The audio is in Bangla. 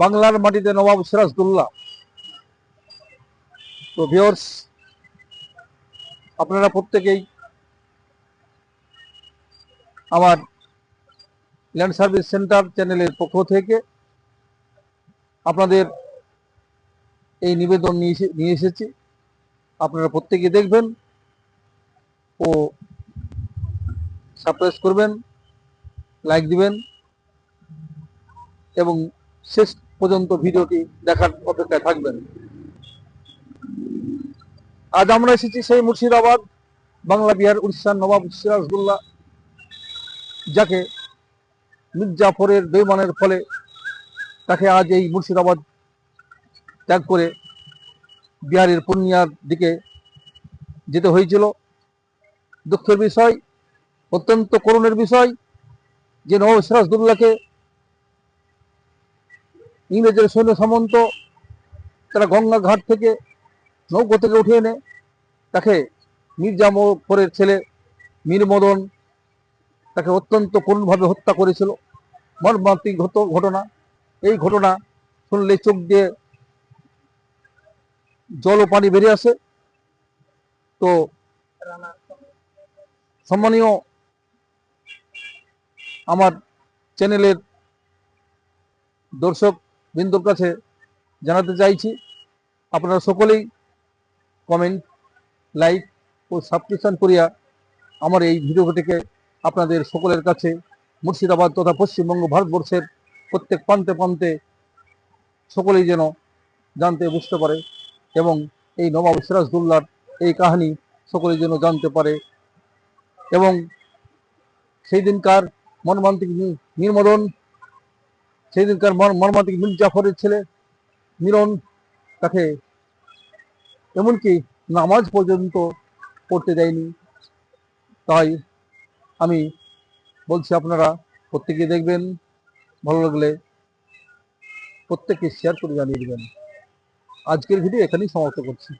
বাংলার মাটিতে নবাব সিরাজদুল্লাহ। তো ভিওর্স আপনারা প্রত্যেকেই আমার ল্যান্ড সার্ভিস সেন্টার চ্যানেলের পক্ষ থেকে আপনাদের এই নিবেদন নিয়ে এসেছি। আপনারা প্রত্যেকে দেখবেন ও সারপ্রাইজ করবেন লাইক দিবেন এবং শেষ পর্যন্ত ভিডিওটি দেখার অপেক্ষায় থাকবেন। আজ আমরা এসেছি সেই মুর্শিদাবাদ, বাংলা বিহার উড়িষ্যার নবাব সিরাজদুল্লাহ যাকে মির্জাফরের বেমানের ফলে তাকে আজ এই মুর্শিদাবাদ ত্যাগ করে বিহারের পূর্ণিয়ার দিকে যেতে হয়েছিল। দুঃখের বিষয়, অত্যন্ত করুণের বিষয় যে নবাব সিরাজদুল্লাহকে ইংরেজের সৈন্য সামন্ত তারা গঙ্গা ঘাট থেকে নৌকো থেকে উঠে এনে তাকে মির্জাফরের ছেলে মীর মদন তাকে অত্যন্ত করুণভাবে হত্যা করেছিল। মর্মান্তিক ঘট- ঘটনা। এই ঘটনা শুনলে চোখ দিয়ে জল ও পানি বেরিয়ে আসে। তো সম্মানীয় আমার চ্যানেলের দর্শক বিন্দুর কাছে জানাতে চাইছি। আপনারা সকলেই কমেন্ট লাইক ও সাবস্ক্রিপশন করিয়া আমার এই ভিডিওটিকে আপনাদের সকলের কাছে মুর্শিদাবাদ তথা পশ্চিমবঙ্গ ভারতবর্ষের প্রত্যেক প্রান্তে প্রান্তে সকলেই যেন জানতে বুঝতে পারে এবং এই নবাব সিরাজদুল্লার এই কাহিনী সকলেই যেন জানতে পারে এবং সেই দিনকার মর্মান্তিক মীরমদন সেই দিনকার মর- মর্মান্তিক মীর জাফরের ছেলে মিরন তাকে এমনকি নামাজ পর্যন্ত পড়তে দেয়নি। তাই আমি বলছি আপনারা প্রত্যেকে দেখবেন, ভালো লাগলে প্রত্যেকে শেয়ার করে জানিয়ে দেবেন। আজকের ভিডিও এখানেই সমাপ্ত করছি।